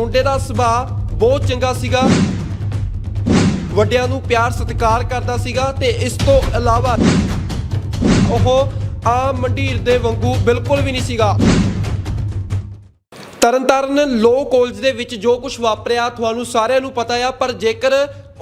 ਮੁੰਡੇ ਦਾ ਸੁਭਾਅ ਬਹੁਤ ਚੰਗਾ ਸੀਗਾ। ਵੱਡਿਆਂ ਨੂੰ ਪਿਆਰ, ਸਤਿਕਾਰ ਕਰਦਾ ਸੀਗਾ ਤੇ ਇਸ ਤੋਂ ਇਲਾਵਾ ਉਹ ਆਮ ਮੰਡੀਰ ਦੇ ਵਾਂਗੂ ਬਿਲਕੁਲ ਵੀ ਨਹੀਂ ਸੀਗਾ। ਤਰਨਤਾਰਨ ਲੋ ਕਾਲਜ ਦੇ ਵਿੱਚ ਜੋ ਕੁਝ ਵਾਪਰਿਆ, ਤੁਹਾਨੂੰ ਸਾਰਿਆਂ ਨੂੰ ਪਤਾ ਆ, ਪਰ ਜੇਕਰ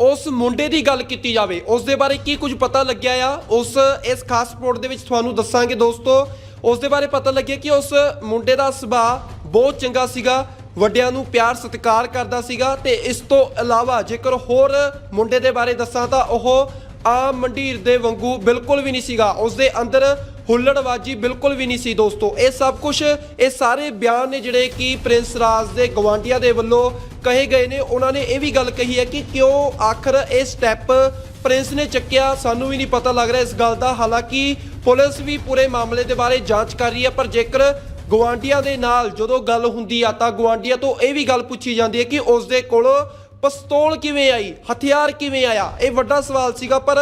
ਉਸ ਮੁੰਡੇ ਦੀ ਗੱਲ ਕੀਤੀ ਜਾਵੇ, ਉਸ ਦੇ ਬਾਰੇ ਕੀ ਕੁਝ ਪਤਾ ਲੱਗਿਆ ਆ? ਉਸ ਇਸ ਖਾਸ ਰਿਪੋਰਟ ਦੇ ਵਿੱਚ ਤੁਹਾਨੂੰ ਦੱਸਾਂਗੇ ਦੋਸਤੋ, ਉਸ ਦੇ ਬਾਰੇ ਪਤਾ ਲੱਗਿਆ ਕਿ ਉਸ ਮੁੰਡੇ ਦਾ ਸੁਭਾਅ ਬਹੁਤ ਚੰਗਾ ਸੀਗਾ। ਵੱਡਿਆਂ ਨੂੰ ਪਿਆਰ, ਸਤਿਕਾਰ ਕਰਦਾ ਸੀਗਾ ਤੇ ਇਸ ਤੋਂ ਇਲਾਵਾ ਜੇਕਰ ਹੋਰ ਮੁੰਡੇ ਦੇ ਬਾਰੇ ਦੱਸਾਂ ਤਾਂ ਉਹ ਆਮ ਮੰਡੀਰ ਦੇ ਵਾਂਗੂ ਬਿਲਕੁਲ ਵੀ ਨਹੀਂ ਸੀਗਾ। ਉਸ ਦੇ ਅੰਦਰ ਹੁੱਲੜਬਾਜੀ ਬਿਲਕੁਲ ਵੀ ਨਹੀਂ ਸੀ ਦੋਸਤੋ। ਇਹ ਸਭ ਕੁਝ ਇਹ ਸਾਰੇ ਬਿਆਨ ਨੇ ਜਿਹੜੇ ਕਿ ਪ੍ਰਿੰਸ ਰਾਜ ਦੇ ਗਵਾਂਡੀਆਂ ਦੇ ਵੱਲੋਂ ਕਹੇ ਗਏ ਨੇ। ਉਹਨਾਂ ਨੇ ਇਹ ਵੀ ਗੱਲ ਕਹੀ ਹੈ ਕਿ ਕਿਉਂ ਆਖਰ ਇਹ ਸਟੈਪ ਪ੍ਰਿੰਸ ਨੇ ਚੱਕਿਆ, ਸਾਨੂੰ ਵੀ ਨਹੀਂ ਪਤਾ ਲੱਗ ਰਿਹਾ ਇਸ ਗੱਲ ਦਾ। ਹਾਲਾਂਕਿ ਪੁਲਿਸ ਵੀ ਪੂਰੇ ਮਾਮਲੇ ਦੇ ਬਾਰੇ ਜਾਂਚ ਕਰ ਰਹੀ ਹੈ, ਪਰ ਜੇਕਰ ਗਵਾਂਡੀਆਂ ਦੇ ਨਾਲ ਜਦੋਂ ਗੱਲ ਹੁੰਦੀ ਆ ਤਾਂ ਗਵਾਂਡੀਆਂ ਤੋਂ ਇਹ ਵੀ ਗੱਲ ਪੁੱਛੀ ਜਾਂਦੀ ਹੈ ਕਿ ਉਸ ਦੇ ਕੋਲ ਪਿਸਤੌਲ ਕਿਵੇਂ ਆਈ, ਹਥਿਆਰ ਕਿਵੇਂ ਆਇਆ? ਇਹ ਵੱਡਾ ਸਵਾਲ ਸੀਗਾ, ਪਰ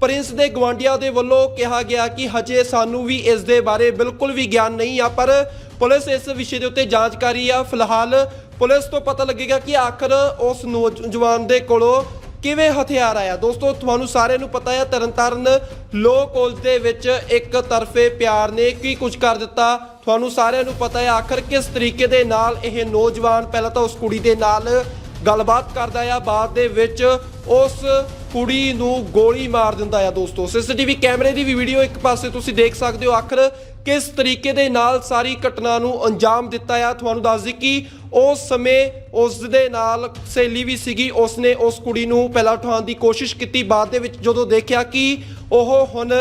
ਪ੍ਰਿੰਸ ਦੇ ਗਵਾਂਡੀਆਂ ਦੇ ਵੱਲੋਂ ਕਿਹਾ ਗਿਆ ਕਿ ਹਜੇ ਸਾਨੂੰ ਵੀ ਇਸ ਦੇ ਬਾਰੇ ਬਿਲਕੁਲ ਵੀ ਗਿਆਨ ਨਹੀਂ ਆ, ਪਰ ਪੁਲਿਸ ਇਸ ਵਿਸ਼ੇ ਦੇ ਉੱਤੇ ਜਾਂਚ ਕਰ ਰਹੀ ਆ। ਫਿਲਹਾਲ ਪੁਲਿਸ ਤੋਂ ਪਤਾ ਲੱਗੇਗਾ ਕਿ ਆਖਰ ਉਸ ਨੌਜਵਾਨ ਦੇ ਕੋਲੋਂ ਕਿਵੇਂ ਹਥਿਆਰ ਆਇਆ। ਦੋਸਤੋ, ਤੁਹਾਨੂੰ ਸਾਰਿਆਂ ਨੂੰ ਪਤਾ ਹੈ, ਤਰਨਤਾਰਨ ਲੋ ਕਾਲਜ ਦੇ ਵਿੱਚ ਇੱਕ ਤਰਫੇ ਪਿਆਰ ਨੇ ਕੀ ਕੁਝ ਕਰ ਦਿੱਤਾ। ਤੁਹਾਨੂੰ ਸਾਰਿਆਂ ਨੂੰ ਪਤਾ ਹੈ ਆਖਰ ਕਿਸ ਤਰੀਕੇ ਦੇ ਨਾਲ ਇਹ ਨੌਜਵਾਨ, ਪਹਿਲਾਂ ਤਾਂ ਉਸ ਕੁੜੀ ਦੇ ਨਾਲ ਗੱਲਬਾਤ ਕਰਦਾ ਆ, ਬਾਅਦ ਦੇ ਵਿੱਚ ਉਸ ਕੁੜੀ ਨੂੰ ਗੋਲੀ ਮਾਰ ਦਿੰਦਾ ਆ ਦੋਸਤੋ। ਸੀਸੀਟੀਵੀ ਕੈਮਰੇ ਦੀ ਵੀ ਵੀਡੀਓ ਇੱਕ ਪਾਸੇ ਤੁਸੀਂ ਦੇਖ ਸਕਦੇ ਹੋ, ਆਖਰ ਕਿਸ ਤਰੀਕੇ ਦੇ ਨਾਲ ਸਾਰੀ ਘਟਨਾ ਨੂੰ ਅੰਜਾਮ ਦਿੱਤਾ ਆ? ਤੁਹਾਨੂੰ ਦੱਸ ਦਈ ਕਿ ਉਸ ਸਮੇਂ ਉਸ ਦੇ ਨਾਲ ਸਹੇਲੀ ਵੀ ਸੀਗੀ। ਉਸਨੇ ਉਸ ਕੁੜੀ ਨੂੰ ਪਹਿਲਾਂ ਉਠਾਉਣ ਦੀ ਕੋਸ਼ਿਸ਼ ਕੀਤੀ। ਬਾਅਦ ਦੇ ਵਿੱਚ ਜਦੋਂ ਦੇਖਿਆ ਕਿ ਉਹ ਹੁਣ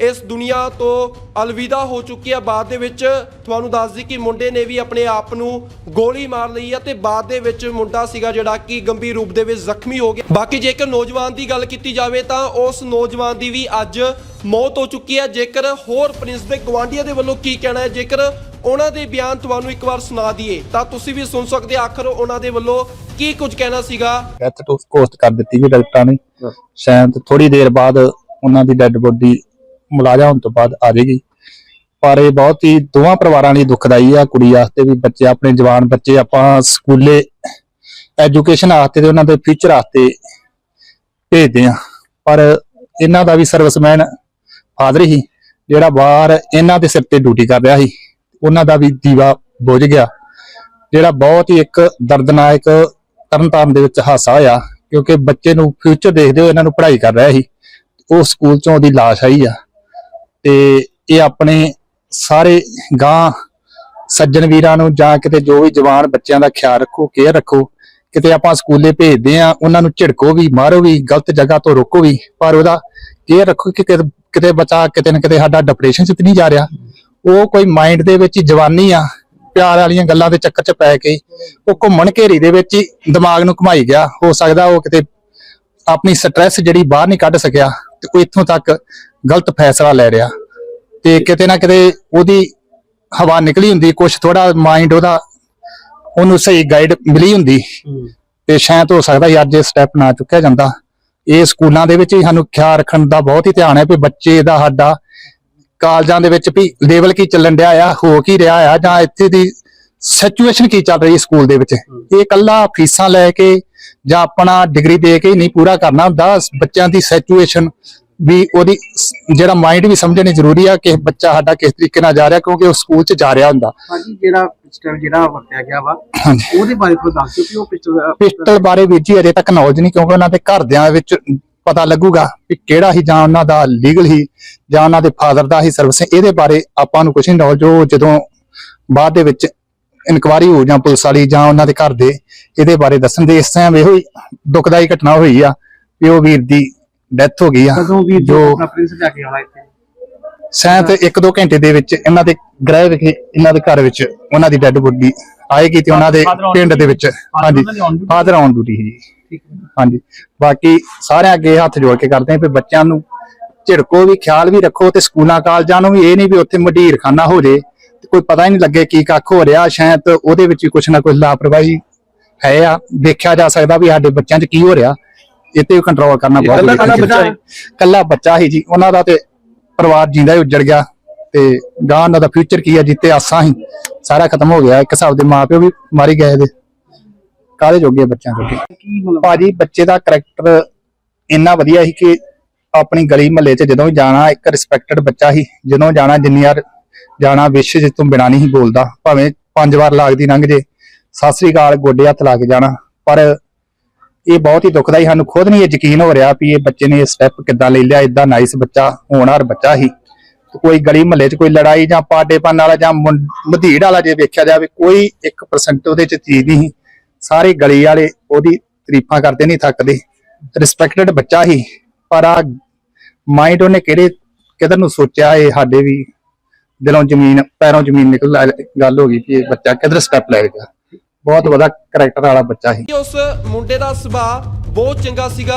ਇਸ ਦੁਨੀਆ ਤੋਂ ਅਲਵਿਦਾ ਹੋ ਚੁੱਕੀ ਆ, ਬਾਅਦ ਦੇ ਵਿੱਚ ਤੁਹਾਨੂੰ ਦੱਸ ਦਈ ਕਿ ਮੁੰਡੇ ਨੇ ਵੀ ਆਪਣੇ ਆਪ ਨੂੰ ਗੋਲੀ ਮਾਰ ਲਈ ਹੈ ਤੇ ਬਾਅਦ ਦੇ ਵਿੱਚ ਮੁੰਡਾ ਸੀਗਾ ਜਿਹੜਾ ਕਿ ਗੰਭੀਰ ਰੂਪ ਦੇ ਵਿੱਚ ਜ਼ਖਮੀ ਹੋ ਗਿਆ। ਬਾਕੀ ਜੇਕਰ ਨੌਜਵਾਨ ਦੀ ਗੱਲ ਕੀਤੀ ਜਾਵੇ ਤਾਂ ਉਸ ਨੌਜਵਾਨ ਦੀ ਵੀ ਅੱਜ ਮੌਤ ਹੋ ਚੁੱਕੀ ਹੈ। ਜੇਕਰ ਹੋਰ ਪ੍ਰਿੰਸ ਦੇ ਗਵਾਂਡੀਆਂ ਦੇ ਵੱਲੋਂ ਕੀ ਕਹਿਣਾ ਹੈ? ਜੇਕਰ ਉਹਨਾਂ ਦੇ ਬਿਆਨ ਤੁਹਾਨੂੰ ਇੱਕ ਵਾਰ ਸੁਣਾ ਦਈਏ, ਤਾਂ ਤੁਸੀਂ ਵੀ ਸੁਣ ਸਕਦੇ ਆਖਰ ਉਹਨਾਂ ਦੇ ਵੱਲੋਂ ਕੀ ਕੁਝ ਕਹਿਣਾ ਸੀਗਾ? ਡੈਥ ਟੂ ਕੋਸਟ ਕਰ ਦਿੱਤੀ ਵੀ ਡਾਕਟਰਾਂ ਨੇ। ਸ਼ਾਇਦ ਥੋੜੀ ਦੇਰ ਬਾਅਦ ਉਹਨਾਂ ਦੀ ਡੈੱਡ ਬੋਡੀ ਮੁਲਾਜ਼ਾ ਹੋਣ ਤੋਂ ਬਾਅਦ ਆ ਜਾਏਗੀ। ਪਰ ਇਹ ਬਹੁਤ ਹੀ ਦੋਵਾਂ ਪਰਿਵਾਰਾਂ ਲਈ ਦੁਖਦਾਈ ਆ। ਕੁੜੀ ਵਾਸਤੇ ਵੀ ਬੱਚੇ, ਆਪਣੇ ਜਵਾਨ ਬੱਚੇ ਆਪਾਂ ਸਕੂਲੇ ਐਜੂਕੇਸ਼ਨ ਵਾਸਤੇ ਤੇ ਉਹਨਾਂ ਦੇ ਫਿਊਚਰ ਵਾਸਤੇ ਭੇਜਦੇ ਆ ਪਰ ਇਹਨਾਂ ਦਾ ਵੀ ਸਰਵਿਸਮੈਨ ਫਾਦਰ ਹੀ, ਜਿਹੜਾ ਬਾਹਰ ਇਹਨਾਂ ਦੇ ਸਿਰ ਤੇ ਡਿਊਟੀ ਕਰ ਰਿਹਾ ਸੀ। ਉਹਨਾਂ ਦਾ ਵੀ ਦੀਵਾ ਬੁਝ ਗਿਆ। ਜਿਹੜਾ ਬਹੁਤ ਹੀ ਇੱਕ ਦਰਦਨਾਇਕ ਤਰਨਤਾਰਨ ਦੇ ਵਿੱਚ ਹਾਸਾ ਹੋਇਆ, ਕਿਉਂਕਿ ਬੱਚੇ ਨੂੰ ਫਿਊਚਰ ਦੇਖਦੇ ਹੋਏ ਇਹਨਾਂ ਨੂੰ ਪੜ੍ਹਾਈ ਕਰ ਰਿਹਾ ਸੀ। ਉਹ ਸਕੂਲ ਚੋਂ ਉਹਦੀ ਲਾਸ਼ ਆਈ ਆ। ਤੇ ਇਹ ਆਪਣੇ ਸਾਰੇ ਗਾਂ, ਸੱਜਣ ਵੀਰਾਂ ਨੂੰ ਜਾਂ ਕਿਤੇ ਜੋ ਵੀ ਜਵਾਨ ਬੱਚਿਆਂ ਦਾ ਖਿਆਲ ਰੱਖੋ ਕੇਅਰ ਰੱਖੋ, ਕਿਤੇ ਆਪਾਂ ਸਕੂਲੇ ਭੇਜਦੇ ਆ, ਉਹਨਾਂ ਨੂੰ ਝਿੜਕੋ ਵੀ, ਮਾਰੋ ਵੀ, ਗਲਤ ਜਗ੍ਹਾ ਤੋਂ ਰੋਕੋ ਵੀ, ਪਰ ਉਹਦਾ ਕੇਅਰ ਰੱਖੋ ਕਿ ਕਿਤੇ- ਬੱਚਾ ਕਿਤੇ ਨਾ ਕਿਤੇ ਸਾਡਾ ਡਿਪਰੈਸ਼ਨ ਚ ਤੇ ਨਹੀਂ ਜਾ ਰਿਹਾ। ਉਹ ਕੋਈ ਮਾਈਂਡ ਦੇ ਵਿੱਚ ਜਵਾਨੀ ਆ ਪਿਆਰ ਵਾਲੀਆਂ ਗੱਲਾਂ ਦੇ ਚੱਕਰ ਚ ਪੈ ਕੇ ਉਹ ਘੁੰਮਣ ਘੇਰੀ ਦੇ ਵਿੱਚ ਹੀ ਦਿਮਾਗ ਨੂੰ ਘੁਮਾਈ ਗਿਆ। ਹੋ ਸਕਦਾ ਉਹ ਕਿਤੇ ਆਪਣੀ ਸਟ੍ਰੈਸ ਜਿਹੜੀ ਬਾਹਰ ਨਹੀਂ ਕੱਢ ਸਕਿਆ ਤੇ ਉਹ ਇੱਥੋਂ ਤੱਕ ਗਲਤ ਫੈਸਲਾ ਲੈ ਰਿਹਾ। ਤੇ ਕਿਤੇ ਨਾ ਕਿਤੇ ਉਹਦੀ ਹਵਾ ਨਿਕਲੀ ਹੁੰਦੀ ਕੁਝ ਥੋੜਾ ਮਾਈਂਡ ਉਹਦਾ ਉਹਨੂੰ ਸਹੀ ਗਾਈਡ ਮਿਲੀ ਹੁੰਦੀ। ਤੇ ਸ਼ਾਇਦ ਹੋ ਸਕਦਾ ਅੱਜ ਇਹ ਸਟੈਪ ਨਾ ਚੁੱਕਿਆ ਜਾਂਦਾ। ਇਹ ਸਕੂਲਾਂ ਦੇ ਵਿੱਚ ਹੀ ਸਾਨੂੰ ਖਿਆਲ ਰੱਖਣ ਦਾ ਬਹੁਤ ਹੀ ਧਿਆਨ ਹੈ ਕਿ ਬੱਚੇ ਦਾ ਸਾਡਾ ਕਾਲਜਾਂ ਦੇ ਵਿੱਚ ਵੀ ਲੈਵਲ ਕੀ ਚੱਲਣ ਡਿਆ ਆ, ਹੋ ਕੀ ਰਿਹਾ ਆ, ਜਾਂ ਇੱਥੇ ਦੀ ਸਿਚੁਏਸ਼ਨ ਕੀ ਚੱਲ ਰਹੀ ਹੈ ਸਕੂਲ ਦੇ ਵਿੱਚ। ਇਹ ਕੱਲਾ ਫੀਸਾਂ ਲੈ ਕੇ ਜਾਂ ਆਪਣਾ ਡਿਗਰੀ ਦੇ ਕੇ ਨਹੀਂ ਪੂਰਾ ਕਰਨਾ ਹੁੰਦਾ। ਬੱਚਿਆਂ ਦੀ ਸਿਚੁਏਸ਼ਨ ਵੀ ਉਹਦੀ ਜਿਹੜਾ ਮਾਈਂਡ ਵੀ ਸਮਝਣੀ ਜ਼ਰੂਰੀ ਆ ਕਿ ਬੱਚਾ ਸਾਡਾ ਕਿਸ ਤਰੀਕੇ ਨਾਲ ਜਾ ਰਿਹਾ ਕਿਉਂਕਿ ਉਹ ਸਕੂਲ 'ਚ ਜਾ ਰਿਹਾ ਹੁੰਦਾ। ਹਾਂਜੀ ਜਿਹੜਾ ਪਿਸਟਲ ਜਿਹੜਾ ਵਰਤਿਆ ਗਿਆ ਵਾ ਹਾਂਜੀ। ਉਹਦੇ ਬਾਰੇ ਥੋੜਾ ਦੱਸ ਦਿਓ ਕਿ ਉਹ ਪਿਸਟਲ ਪਿਸਟਲ ਬਾਰੇ ਵੀਰ ਜੀ ਅਜੇ ਤੱਕ ਨੌਲੇਜ ਨਹੀਂ ਕਿਉਂਕਿ ਉਹਨਾਂ ਦੇ ਘਰਦਿਆਂ ਵਿੱਚ ਪਤਾ ਲੱਗੂਗਾ ਕਿ ਕਿਹੜਾ ਹੀ ਜਾਂ ਉਹਨਾਂ ਦਾ ਲੀਗਲ ਹੀ ਜਾਂ ਉਹਨਾਂ ਦੇ ਫਾਦਰ ਦਾ ਹੀ ਸਰਵਿਸ ਇਹਦੇ ਬਾਰੇ ਆਪਾਂ ਨੂੰ ਕੁਝ ਨਹੀਂ ਨੌਲੇਜ ਉਹ ਜਦੋਂ ਬਾਅਦ ਦੇ ਵਿੱਚ ਇਨਕੁਆਰੀ ਹੋ ਜਾਂ ਪੁਲਿਸ ਵਾਲੀ ਜਾਂ ਉਹਨਾਂ ਦੇ ਘਰ ਦੇ ਇਹਦੇ ਬਾਰੇ ਦੱਸਣ ਦੇ ਇਸ ਟਾਈਮ ਇਹੋ ਹੀ ਦੁਖਦਾਈ ਘਟਨਾ ਹੋਈ ਆ ਕਿ ਉਹ ਵੀਰ ਦੀ ਡੈਥ ਹੋ ਗਈ ਆ। ਕਦੋਂ ਵੀ ਜੋ ਜੋ ਆਪਣਾ ਪ੍ਰਿੰਸ ਲੈ ਕੇ ਆਉਣਾ ਇੱਥੇ। ਸ਼ਾਇਦ 1-2 ਘੰਟੇ ਦੇ ਵਿੱਚ ਇਹਨਾਂ ਦੇ ਗ੍ਰਹਿ ਵਿਖੇ ਇਹਨਾਂ ਦੇ ਘਰ ਵਿੱਚ ਉਹਨਾਂ ਦੀ ਡੈੱਡ ਬੋਡੀ ਆਏਗੀ ਤੇ ਉਹਨਾਂ ਦੇ ਪਿੰਡ ਦੇ ਵਿੱਚ। ਹਾਂਜੀ। ਫਾਦਰ ਔਨ ਡਿਊਟੀ ਜੀ ਹਾਂਜੀ। ਬਾਕੀ ਸਾਰਿਆਂ ਅੱਗੇ ਹੱਥ ਜੋੜ ਕੇ ਕਰਦੇ ਆਂ ਵੀ ਬੱਚਿਆਂ ਨੂੰ ਝਿੜਕੋ ਵੀ ਖਿਆਲ ਵੀ ਰੱਖੋ ਤੇ ਸਕੂਲਾਂ ਕਾਲਜਾਂ ਨੂੰ ਵੀ ਇਹ ਨਹੀਂ ਵੀ ਉੱਥੇ ਮਢੀਰ ਖਾਨਾ ਹੋ ਜੇ। ਤੇ ਕੋਈ ਪਤਾ ਹੀ ਨਹੀਂ ਲੱਗੇ ਕੀ ਕੱਖ ਹੋ ਰਿਹਾ। ਸ਼ਾਇਦ ਉਹਦੇ ਵਿੱਚ ਵੀ ਕੁਛ ਨਾ ਕੁਛ ਲਾਪਰਵਾਹੀ ਹੈ ਆ। ਦੇਖਿਆ ਜਾ ਸਕਦਾ ਵੀ ਸਾਡੇ ਬੱਚਿਆਂ 'ਚ ਕੀ ਹੋ ਰਿਹਾ। ਇਹ ਤੇ ਕੰਟਰੋਲ ਕਰਨਾ ਬਹੁਤ ਜ਼ਰੂਰੀ ਹੈ? ਕੱਲਾ ਬੱਚਾ ਹੀ ਜੀ ਉਹਨਾਂ ਦਾ ਤੇ ਪਰਿਵਾਰ ਜਿੰਦਾ ਹੀ ਉੱਜੜ ਗਿਆ ਤੇ ਗਾਂ ਉਹਨਾਂ ਦਾ ਫਿਊਚਰ ਕੀ ਹੈ ਜਿੱਤੇ ਆਸਾਂ ਹੀ। ਸਾਰਾ ਖਤਮ ਹੋ ਗਿਆ ਇੱਕ ਹਿਸਾਬ ਦੇ ਮਾਪਿਓ ਵੀ ਮਾਰੀ ਗਏ ਦੇ ਕਾਹਦੇ ਜੋਗੇ ਬੱਚਿਆਂ ਜੋਗੇ? ਕੀ ਮਤਲਬ ਭਾਜੀ ਬੱਚੇ ਦਾ ਕਰੈਕਟਰ ਇੰਨਾ ਵਧੀਆ ਸੀ ਕਿ ਆਪਣੀ ਗਲੀ ਮਹੱਲੇ 'ਚ ਜਦੋਂ ਵੀ ਜਾਣਾ ਇੱਕ ਰਿਸਪੈਕਟਡ ਬੱਚਾ ਸੀ। ਜਦੋਂ ਜਾਣਾ ਜਿੰਨੀ ਵਾਰ ਜਾਣਾ ਵਿਸ਼ ਜਿਸ ਤੋਂ ਬਿਨਾਂ ਨਹੀਂ ਬੋਲਦਾ। ਭਾਵੇਂ ਪੰਜ ਵਾਰ ਲੱਗਦੀ ਲੰਘ ਜੇ ਸਤਿ ਸ੍ਰੀ ਅਕਾਲ ਗੋਡੇ ਹੱਥ ਲਾ ਕੇ ਜਾਣਾ। ਪਰ ਇਹ ਬਹੁਤ ਹੀ ਦੁਖਦਾਈ ਸਾਨੂੰ ਖੁਦ ਨਹੀਂ ਇਹ ਯਕੀਨ ਹੋ ਰਿਹਾ ਵੀ ਇਹ ਬੱਚੇ ਨੇ ਇਹ ਸਟੈਪ ਕਿੱਦਾਂ ਲੈ ਲਿਆ ਇਦਾਂ ਨਾਈਸ ਬੱਚਾ ਹੋਣਹਾਰ ਬੱਚਾ ਹੀ। ਕੋਈ ਗਲੀ ਮਹੱਲੇ 'ਚ ਕੋਈ ਲੜਾਈ ਜਾਂ ਪਾਟੇਪਨ ਵਾਲਾ ਜਾਂ ਮਧੀੜ ਵਾਲਾ ਜੇ ਵੇਖਿਆ ਜਾਵੇ, ਕੋਈ 1% ਉਹਦੇ 'ਚ ਚੀਜ਼ ਨਹੀਂ। ਸਾਰੇ ਗਲੀ ਵਾਲੇ ਉਹਦੀ ਤਾਰੀਫਾਂ ਕਰਦੇ ਨਹੀਂ ਥੱਕਦੇ। ਰਿਸਪੈਕਟਡ ਬੱਚਾ ਹੀ। ਪਰ ਆ ਮਾਈਂਡ ਉਹਨੇ ਕਿਹੜੇ, ਕਿਧਰ ਨੂੰ ਸੋਚਿਆ ਇਹ ਸਾਡੇ ਵੀ ਦਿਲੋਂ ਜ਼ਮੀਨ, ਪੈਰੋਂ ਜ਼ਮੀਨ ਨਿਕਲ ਗੱਲ ਹੋ ਗਈ ਕਿ ਇਹ ਬੱਚਾ ਕਿਧਰ ਸਟੈਪ ਲੈ ਗਿਆ। ਬਹੁਤ ਵਧੀਆ ਕਰੈਕਟਰ ਵਾਲਾ ਬੱਚਾ ਸੀ। ਉਸ ਮੁੰਡੇ ਦਾ ਸੁਭਾਅ ਬਹੁਤ ਚੰਗਾ ਸੀਗਾ।